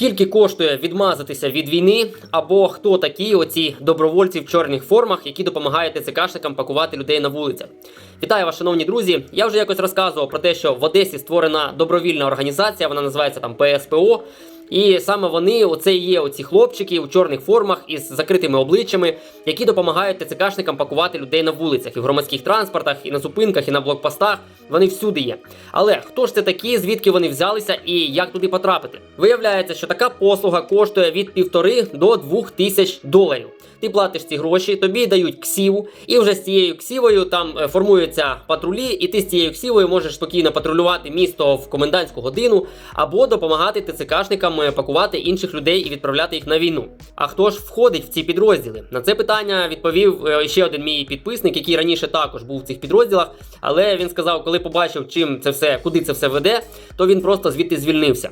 Скільки коштує відмазатися від війни, або хто такі оці добровольці в чорних формах, які допомагають ТЦКшникам пакувати людей на вулицях? Вітаю вас, шановні друзі. Я вже якось розказував про те, що в Одесі створена добровільна організація, вона називається там ПСПО. І саме вони, оце і є оці хлопчики у чорних формах із закритими обличчями, які допомагають ТЦКшникам пакувати людей на вулицях, і в громадських транспортах, і на зупинках, і на блокпостах. Вони всюди є. Але хто ж це такі, звідки вони взялися і як туди потрапити? Виявляється, що така послуга коштує від півтори до двох тисяч доларів. Ти платиш ці гроші, тобі дають ксіву, і вже з цією ксівою там е, формуються патрулі, і ти з цією ксівою можеш спокійно патрулювати місто в комендантську годину або допомагати ТЦКшникам е, пакувати інших людей і відправляти їх на війну. А хто ж входить в ці підрозділи? На це питання відповів е, ще один мій підписник, який раніше також був в цих підрозділах. Але він сказав, коли побачив, чим це все, куди це все веде, то він просто звідти звільнився.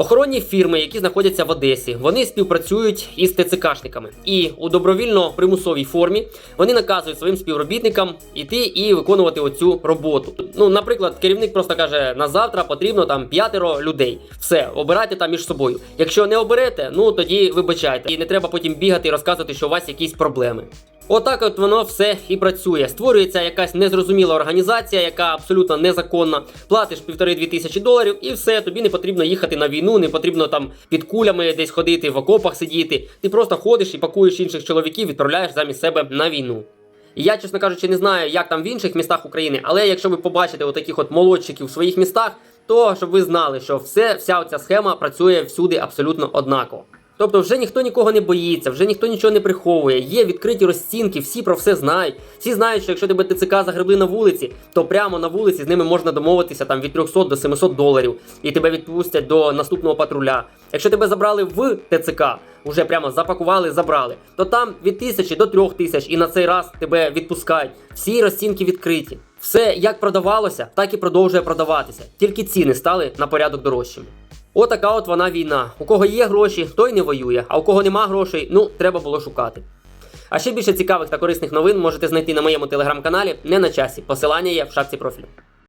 Охоронні фірми, які знаходяться в Одесі, вони співпрацюють із ТЦКшниками. І у добровільно-примусовій формі вони наказують своїм співробітникам іти і виконувати оцю роботу. Ну, наприклад, керівник просто каже: на завтра потрібно там п'ятеро людей. Все, обирайте там між собою. Якщо не оберете, ну тоді вибачайте. І не треба потім бігати і розказувати, що у вас якісь проблеми. Отак от воно все і працює. Створюється якась незрозуміла організація, яка абсолютно незаконна. Платиш півтори-дві тисячі доларів, і все, тобі не потрібно їхати на війну, не потрібно там під кулями десь ходити, в окопах сидіти. Ти просто ходиш і пакуєш інших чоловіків, відправляєш замість себе на війну. Я, чесно кажучи, не знаю, як там в інших містах України, але якщо ви побачите отаких от молодчиків в своїх містах, то щоб ви знали, що все, вся оця схема працює всюди абсолютно однаково. Тобто вже ніхто нікого не боїться, вже ніхто нічого не приховує. Є відкриті розцінки, всі про все знають. Всі знають, що якщо тебе ТЦК загребли на вулиці, то прямо на вулиці з ними можна домовитися там від 300 до 700 доларів, і тебе відпустять до наступного патруля. Якщо тебе забрали в ТЦК, уже прямо запакували, забрали, то там від тисячі до трьох тисяч, і на цей раз тебе відпускають. Всі розцінки відкриті. Все як продавалося, так і продовжує продаватися. Тільки ціни стали на порядок дорожчими. Отака от вона війна. У кого є гроші, той не воює, а у кого нема грошей, ну треба було шукати. А ще більше цікавих та корисних новин можете знайти на моєму телеграм-каналі не на часі. Посилання є в шапці профілю.